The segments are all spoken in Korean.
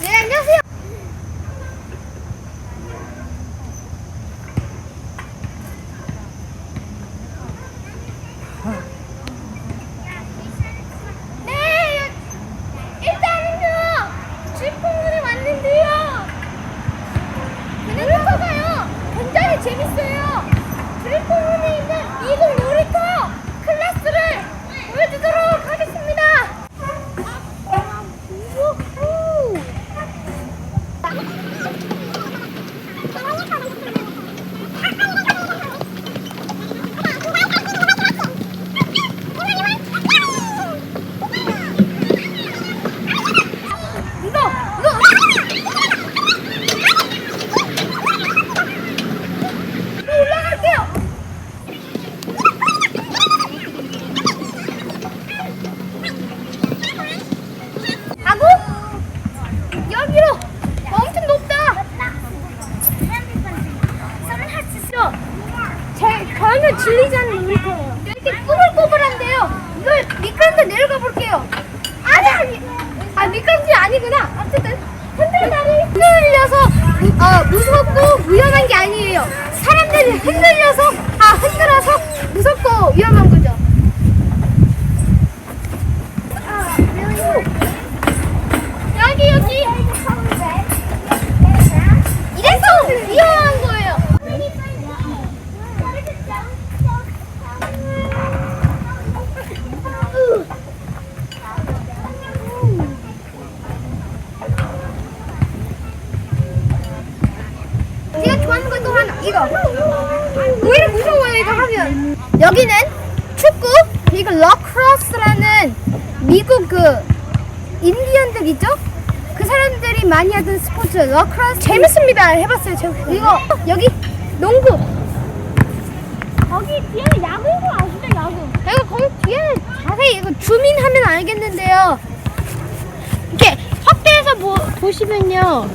Người. 길어. 엄청 높다. 제, 저희는 진리자는 놀릴 거예요. 이렇게 꼬불꼬불한데요. 이걸 미끄럼틀 내려가 볼게요. 아, 니 아, 미끄럼틀 아니구나. 어쨌든, 흔들다리 흔들려서, 어, 무섭고 위험한 게 아니에요. 사람들이 흔들려서, 아, 흔들어서 무섭고 위험한 제가 좋아하는 건또 하나 이거. 오히려 무서워요 이거 하면? 여기는 축구 그리고 러크로스라는 미국 그 인디언들 있죠? 그 사람들이 많이 하던 스포츠 러크로스. 재밌습니다 해봤어요 저. 이거 여기? 농구. 거기 뒤에는 야구인 거 아시죠 야구? 이거 거기 뒤에는 자세히 이거 줌인하면 알겠는데요. 이렇게 확대해서 보, 보시면요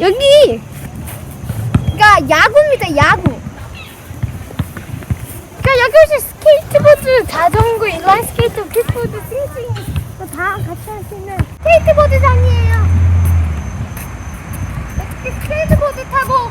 여기. 그러니까 야구입니다 야구. 그러니까 여기 스케이트보드 자전거 인라인 스케이트 킥보드 이거 다 같이 할 수 있는 스케이트보드장이에요. 스케이트보드 타고. 우,